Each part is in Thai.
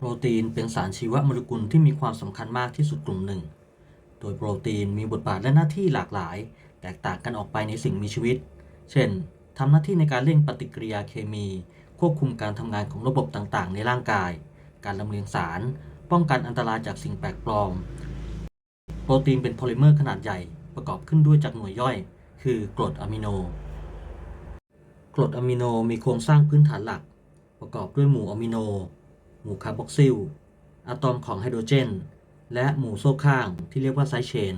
โปรตีนเป็นสารชีวโมเลกุลที่มีความสำคัญมากที่สุดกลุ่มหนึ่ง โดยโปรตีนมีบทบาทและหน้าที่หลากหลาย แตกต่างกันออกไปในสิ่งมีชีวิต เช่น ทำหน้าที่ในการเร่งปฏิกิริยาเคมี ควบคุมการทำงานของระบบต่างๆ ในร่างกาย การลำเลียงสาร ป้องกันอันตรายจากสิ่งแปลกปลอม โปรตีนเป็นโพลิเมอร์ขนาดใหญ่ ประกอบขึ้นด้วยจากหน่วยย่อย คือกรดอะมิโน กรดอะมิโนมีโครงสร้างพื้นฐานหลัก ประกอบด้วยหมู่อะมิโน หมู่คาร์บอกซิลอะตอมของไฮโดรเจน และหมู่โซ่ข้างที่เรียกว่าไซเชน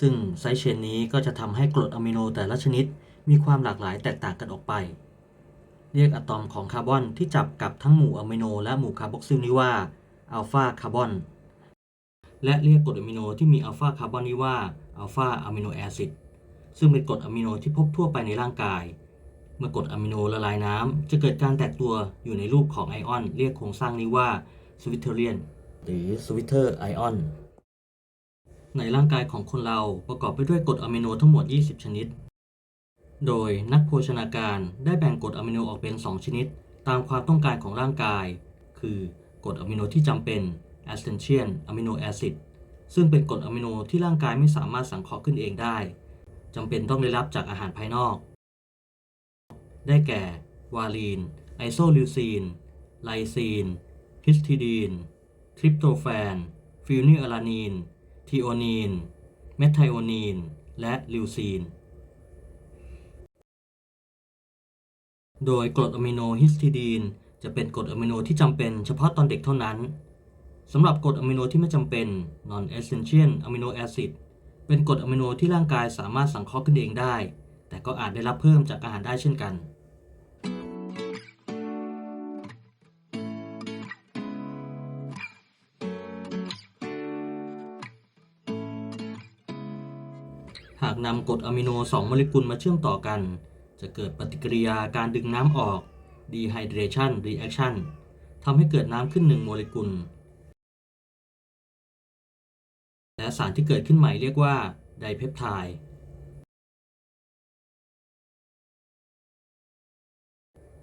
ซึ่งไซเชนนี้ก็จะทำให้กรดอะมิโนแต่ละชนิดมีความหลากหลายแตกต่างกันออกไป เรียกอะตอมของคาร์บอนที่จับกับทั้งหมู่อะมิโนและหมู่คาร์บอกซิลนี้ว่าอัลฟาคาร์บอน และเรียกกรดอะมิโนที่มีอัลฟาคาร์บอนนี้ว่าอัลฟาอะมิโนแอซิด ซึ่งเป็นกรดอะมิโนที่พบทั่วไปในร่างกาย เมื่อกรดอะมิโนละลายน้ำจะเกิดการแตกตัวอยู่ในรูปของไอออน เรียกโครงสร้างนี้ว่าสวิตเทอเรียนหรือสวิตเทอร์ไอออนในร่างกายของคนเราประกอบไปด้วยกรดอะมิโนทั้งหมด 20 ชนิด โดยนักโภชนาการได้แบ่งกรดอะมิโนออกเป็น 2 ชนิด ตามความต้องการของร่างกาย คือกรดอะมิโนที่จำเป็น essential amino acid ซึ่งเป็นกรดอะมิโนที่ร่างกายไม่สามารถสังเคราะห์ขึ้นเองได้จำเป็นต้องได้รับจากอาหารภายนอก ได้แก่ วาลีน ไอโซลิวซีน ไลซีน ฮิสทิดีน ทริปโตแฟน ฟิลนิลานีน ทีโอนีน เมทไทโอนีน และลิวซีน โดยกรดอะมิโนฮิสทิดีน จะเป็นกรดอะมิโนที่จำเป็นเฉพาะตอนเด็กเท่านั้นสำหรับกรดอะมิโนที่ไม่จำเป็น non essential amino acid เป็นกรดอะมิโนที่ร่างกายสามารถสังเคราะห์ขึ้นเองได้ แต่ก็อาจได้รับเพิ่มจากอาหารได้เช่นกัน หากนำกรดอะมิโน 2 โมเลกุลมาเชื่อมต่อกัน จะเกิดปฏิกิริยาการดึงน้ำออก dehydration reaction ทำให้เกิดน้ำขึ้น1โมเลกุล และสารที่เกิดขึ้นใหม่เรียกว่าไดเพปไทด์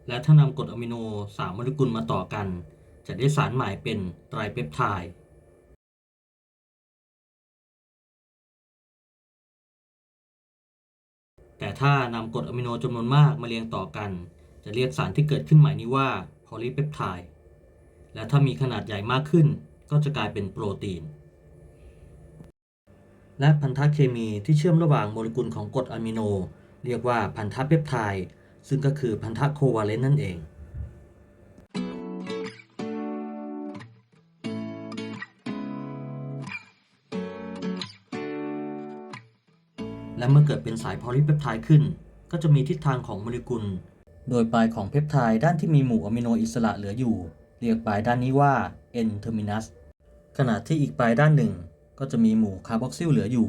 และถ้านำกรดอะมิโน3โมเลกุลมาต่อกัน จะได้สารใหม่เป็นไตรเปปไทด์แต่ถ้านำกรดอะมิโนจำนวนมากมาเรียงต่อกัน จะเรียกสารที่เกิดขึ้นใหม่นี้ว่าโพลีเปปไทด์และถ้ามีขนาดใหญ่มากขึ้น ก็จะกลายเป็นโปรตีน และพันธะเคมีที่เชื่อมระหว่างโมเลกุลของกรดอะมิโน เรียกว่าพันธะเปปไทด์ ซึ่งก็คือพันธะโควาเลนต์นั่นเองและเมื่อเกิดเป็นสายโพลีเปปไทด์ขึ้น ก็จะมีทิศทางของโมเลกุล โดยปลายของเพปไทด์ด้านที่มีหมู่อะมิโนอิสระเหลืออยู่ เรียกปลายด้านนี้ว่า N terminus ขณะที่อีกปลายด้านหนึ่ง ก็จะมีหมู่คาร์บอกซิลเหลืออยู่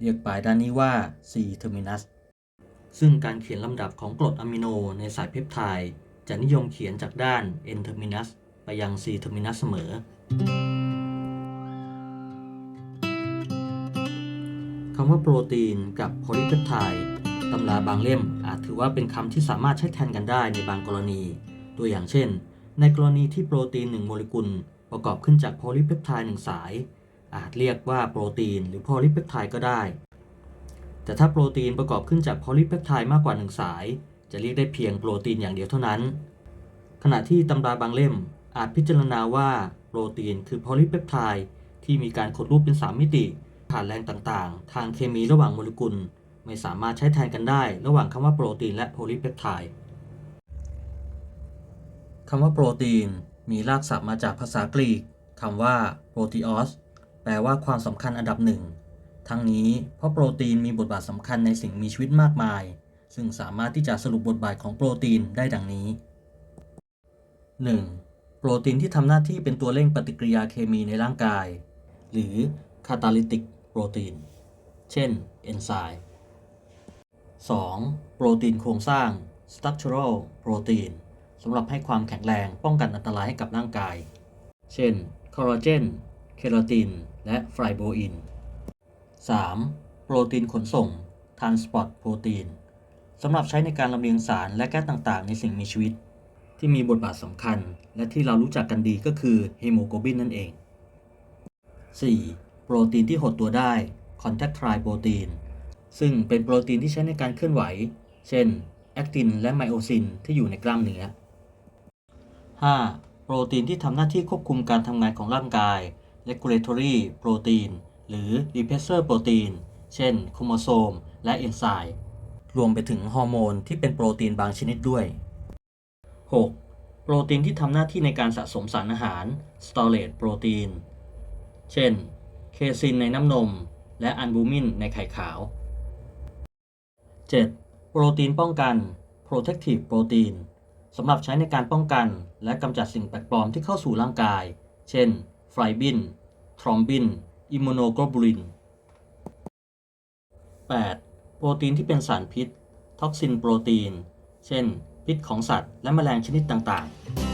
เรียกปลายด้านนี้ว่า C terminus ซึ่งการเขียนลำดับของกรดอะมิโนในสายเพปไทด์จะนิยมเขียนจากด้าน N terminus ไปยัง C terminus เสมอ คำว่าโปรตีนกับโพลีเปปไทด์ตำราบางเล่มอาจถือว่าเป็นคำที่สามารถใช้แทนกันได้ในบางกรณี ตัวอย่างเช่น ในกรณีที่โปรตีนหนึ่งโมเลกุล ประกอบขึ้นจากโพลีเปปไทด์หนึ่งสาย อาจเรียกว่าโปรตีนหรือโพลีเปปไทด์ก็ได้ แต่ถ้าโปรตีนประกอบขึ้นจากโพลีเปปไทด์มากกว่าหนึ่งสาย จะเรียกได้เพียงโปรตีนอย่างเดียวเท่านั้น ขณะที่ตำราบางเล่มอาจพิจารณาว่าโปรตีนคือโพลีเปปไทด์ที่มีการขดรูปเป็นสามมิติ ผ่านแรงต่างๆ ทางเคมีระหว่างโมเลกุล ไม่สามารถใช้แทนกันได้ ระหว่างคำว่าโปรตีนและโพลีเปปไทด์คำว่าโปรตีนมีรากศัพท์มาจากภาษากรีกคำว่า proteos แปลว่าความสำคัญอันดับหนึ่ง ทั้งนี้เพราะโปรตีนมีบทบาทสำคัญในสิ่งมีชีวิตมากมาย ซึ่งสามารถที่จะสรุปบทบาทของโปรตีนได้ดังนี้ 1. โปรตีนที่ทำหน้าที่เป็นตัวเร่งปฏิกิริยาเคมีในร่างกาย หรือ catalytic โปรตีน เช่น เอนไซม์ 2. โปรตีนโครงสร้าง structural protein สำหรับให้ความแข็งแรงป้องกันอันตรายให้กับร่างกาย เช่น คอลลาเจน เคราติน และไฟโบอิน 3. โปรตีนขนส่ง transport protein สำหรับใช้ในการลำเลียงสารและแก๊สต่างๆ ในสิ่งมีชีวิต ที่มีบทบาทสำคัญ และที่เรารู้จักกันดีก็คือเฮโมโกลบินนั่นเอง 4. โปรตีนที่หดตัวได้ contractile protein ซึ่งเป็นโปรตีนที่ใช้ในการเคลื่อนไหว เช่น แอคตินและไมโอซินที่อยู่ในกล้ามเนื้อ 5. โปรตีนที่ทำหน้าที่ควบคุมการทำงานของร่างกาย regulatory protein หรือ repressor protein เช่นโครโมโซม และเอนไซม์ รวมไปถึงฮอร์โมนที่เป็นโปรตีนบางชนิดด้วย 6. โปรตีนที่ทำหน้าที่ในการสะสมสารอาหาร storage protein เช่น เคซินในน้ำนม และอัลบูมินในไข่ขาว 7. โปรตีนป้องกัน protective protein สำหรับใช้ในการป้องกันและกำจัดสิ่งแปลกปลอมที่เข้าสู่ร่างกาย เช่นไฟบิน ทรอมบิน อิมมูโนโกลบูลิน 8. โปรตีนที่เป็นสารพิษ ท็อกซินโปรตีน เช่น พิษของสัตว์และแมลงชนิดต่างๆ